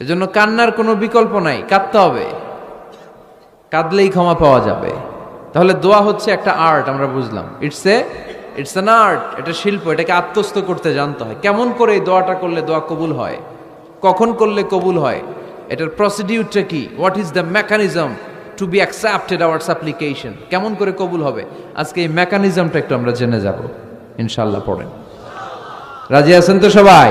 এজন্য কান্নার কোনো বিকল্প নাই, কাঁদতে হবে। কাঁদলেই ক্ষমা পাওয়া যাবে। তাহলে দোয়া হচ্ছে একটা আর্ট, আমরা বুঝলাম। It's a it's an art এটা শিল্প, এটাকে আত্মস্থ করতে জানতে হয়। কেমন করে এই দোয়াটা করলে দোয়া কবুল হয়? কখন করলে কবুল হয়? এটার প্রসিডিউরটা কি? What is the mechanism to be accepted our application কেমন করে কবুল হবে? আজকে এই মেকানিজমটা একটু আমরা জেনে যাব। ইনশাল্লাহ পড়েন। রাজি আছেন তো সবাই?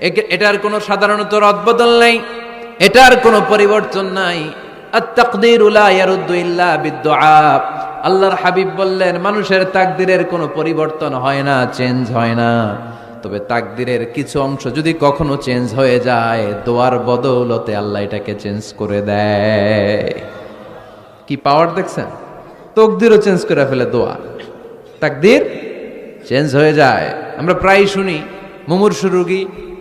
এটার কোনো সাধারণত রদবদল নাই, এটার কোনো পরিবর্তন নাই। আল্লাহর হাবিব বললেন, মানুষের তাকদিরের কোনো পরিবর্তন হয় না, চেঞ্জ হয় না। তবে তাকদিরের কিছু অংশ যদি কখনো চেঞ্জ হয়ে যায়, দোয়ার বদৌলতে আল্লাহ এটাকে চেঞ্জ করে দেয়। কি পাওয়ার দেখছেন? তকদিরও চেঞ্জ করে ফেলে দোয়া। তাকদির চেঞ্জ হয়ে যায়। আমরা প্রায় শুনি, মুমূর্ষু রোগী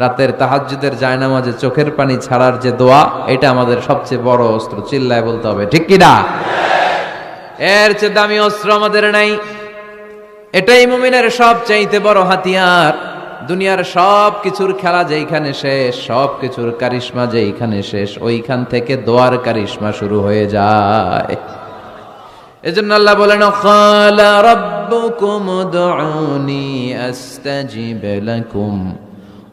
রাতের তাহাজ্জুদের জায়নামাজে চোখের পানি ছাড়ার যে দোয়া, এটা আমাদের সবচেয়ে বড় অস্ত্র। চিল্লায় বলতে হবে, ঠিক কিনা? এর চেয়ে দামি অস্ত্র আমাদের নাই। এটাই মুমিনের সব চাইতে বড় হাতিয়ার। দুনিয়ার সব কিছুর খেলা যেইখানে শেষ সব কিছুর কারিশমা যেইখানে শেষ, ওইখান থেকে দোয়ার কারিশমা শুরু হয়ে যায়। এজন্য আল্লাহ বলেন খালা রাব্বুকুম দুউনি আস্তাজিব লাকুম।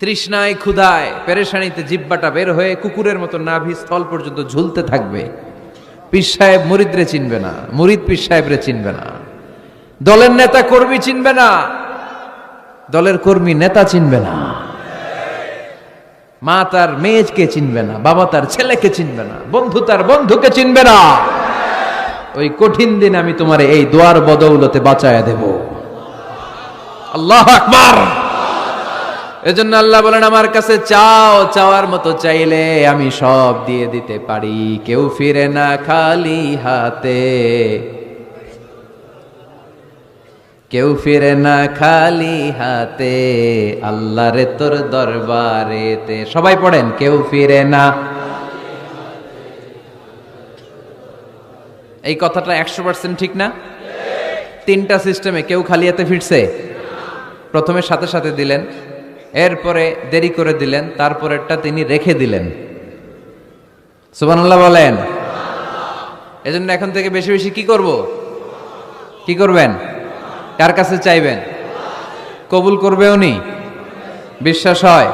তৃষ্ণায় ক্ষুধায় পেরেশানিতে জিব্বাটা বের হয়ে কুকুরের মতো নাভি স্থল পর্যন্ত ঝুলতে থাকবে। পীর সাহেব মুরিদরে চিনবে না, মুরিদ পীর সাহেবরে চিনবে না। দলের নেতা কর্মী চিনবে না, দলের কর্মী নেতা চিনবে না। মা তার মেয়েকে চিনবে না, বাবা তার ছেলেকে চিনবে না, বন্ধু তার বন্ধুকে চিনবে না। ওই কঠিন দিন আমি তোমার এই দোয়ার বদৌলতে বাঁচায় দেব। আল্লাহ আকবার! এজন্য আল্লাহ বলেন, আমার কাছে চাও, চাওয়ার মতো চাইলে আমি সব দিয়ে দিতে পারি। কেউ ফিরে না খালি হাতে। কেউ ফিরে না খালি হাতে। আল্লাহ রে তোর দরবারেতে। সবাই পড়েন, কেউ ফিরে না এই কথাটা একশো পার্সেন্ট ঠিক না? তিনটা সিস্টেমে কেউ খালি হাতে ফিরছে? প্রথমে সাথে সাথে দিলেন। এরপরে দেরি করে দিলেন, তারপরেরটা তিনি রেখে দিলেন। সুবহানাল্লাহ বলেন। এজন্য এখন থেকে বেশি বেশি কি করব? কি করবেন? কার কাছে চাইবেন? কবুল করবে উনি বিশ্বাস হয়?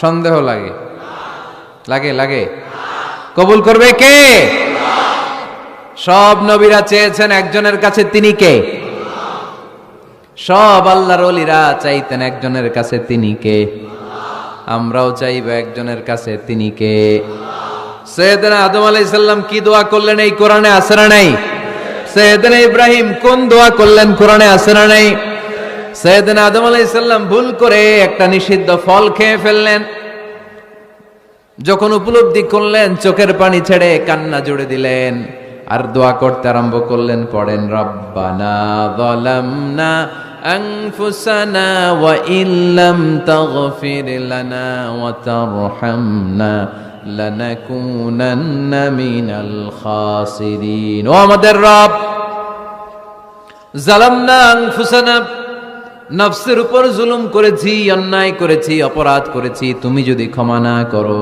সন্দেহ লাগে। লাগে লাগে। কবুল করবে কে? সব নবীরা চেয়েছেন একজনের কাছে তিনি কে? সব আল্লাহর অলিরা চাইতেন একজনের কাছে তিনি কে? আমরাও চাইব একজনের কাছে তিনি কে? সৈয়দনা আদম আলাইসাল্লাম কি দোয়া করলেন এই কোরআনে আছে না নাই? সৈয়দনা ইব্রাহিম কোন দোয়া করলেন কোরআনে আছে না নাই? সৈয়দনা আদম আলাইসাল্লাম ভুল করে একটা নিষিদ্ধ ফল খেয়ে ফেললেন। যখন উপলব্ধি করলেন, চোখের পানি ছেড়ে কান্না জুড়ে দিলেন। আর দোয়া করতে আরম্ভ করলেন পড়েন রব্বানা যালামনা أنفسنا وإن لم تغفر لنا وترحمنا لنكونن من الخاسرين ও আমাদের রব জালামনা আনফুসানা নফসের উপর জুলুম করেছি অন্যায় করেছি অপরাধ করেছি তুমি যদি ক্ষমা না করো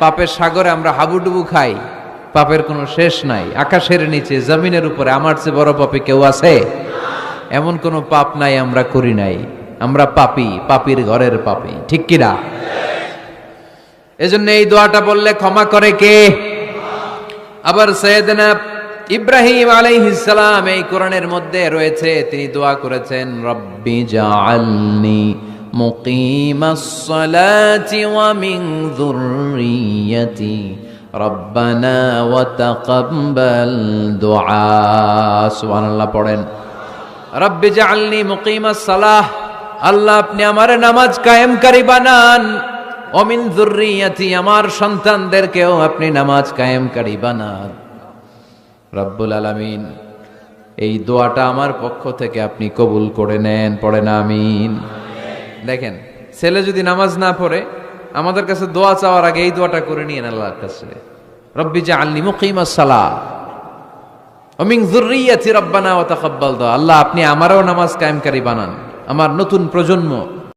পাপের সাগরে আমরা হাবুডুবু খাই, পাপের কোনো শেষ নাই। আকাশের নিচে, জমিনের উপরে, আমার চেয়ে বড় পাপি কেউ আছে? এমন কোনো পাপ নাই আমরা করি নাই। আমরা পাপি, পাপির ঘরের পাপি। ঠিক কিনা এজন্য এই দোয়াটা বললে ক্ষমা করে কে? আবার সৈয়দনা ইব্রাহিম আলাইহিস সালাম এই কোরআনের মধ্যে রয়েছে, তিনি দোয়া করেছেন, রব্বি জাআলনি সালাতি ওয়া মিন যুররিয়্যাতি রব্বানা ওয়া তাকাব্বাল দুআ। সুবহানাল্লাহ, পড়েন। রব্বি জাআলনি মুকিমাস সালাহ আল্লাহ, আপনি আমার নামাজ কায়েমকারী বানান। অমিন যুররিয়াতি, আমার সন্তানদেরকেও আপনি নামাজ কায়েমকারী বানান। রব্বুল আলামিন, এই দোয়াটা আমার পক্ষ থেকে আপনি কবুল করে নেন, পড়েন, আমিন। দেখেন, ছেলে যদি নামাজ না পড়ে, আমাদের কাছে দোয়া চাওয়ার আগে এই দোয়াটা করে নিয়ে আল্লাহর কাছে। রব্বি জা আল্লি মুকিমাস সালা অমিং জুররিয়াতি রব্বানা ও তাকাব্বাল দোয়া। আল্লাহ, আপনি আমারও নামাজ কায়েমকারী বানান। আমার নতুন প্রজন্ম